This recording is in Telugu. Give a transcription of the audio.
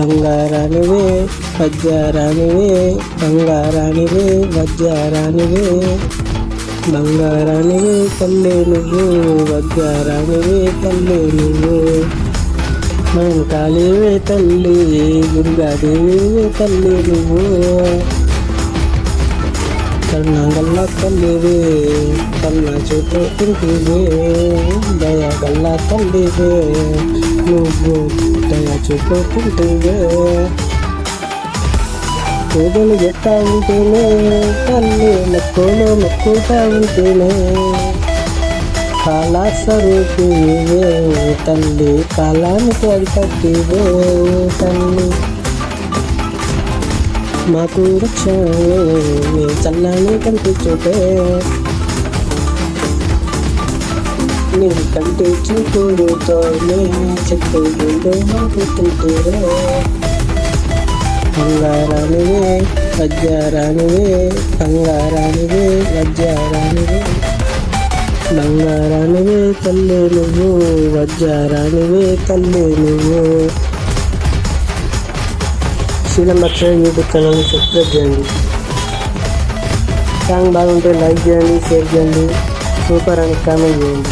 బంగారానివే వజ్రానివే బంగారానివే వజ్రానివే. బంగారానివే తల్లి నువ్వు వజ్రానివే తల్లి నువ్వు. మంకాళివే తల్లి దుర్గాదేవివే తల్లి నువ్వు. కరుణగల్ల తల్లివే కన్న చూపు తింటివే దయగల్ల తల్లివే. నువ్వు దయ చూపు పూజలు చెప్తా ఉంటేనే తల్లి మొక్కులు మొక్కుతా ఉంటేనే. కాలా తల్లి కాలానికి అడిపట్టివే తల్లి. మాకు రక్షణ చల్లని కంటి కంటి చూపుడుతోనే చెట్టు గుండు మాకు కంగారానివే బంగారానివే బంగారానివే తల్లి నువ్వు వజ్రానివే తల్లి నువ్వు శీలమక్ష యూట్యూబ్ ఛానల్ని సబ్స్క్రైబ్ చేయండి సాంగ్ బాగుంటే లైక్ చేయండి షేర్ చేయండి సూపర్ అని కామెంట్ చేయండి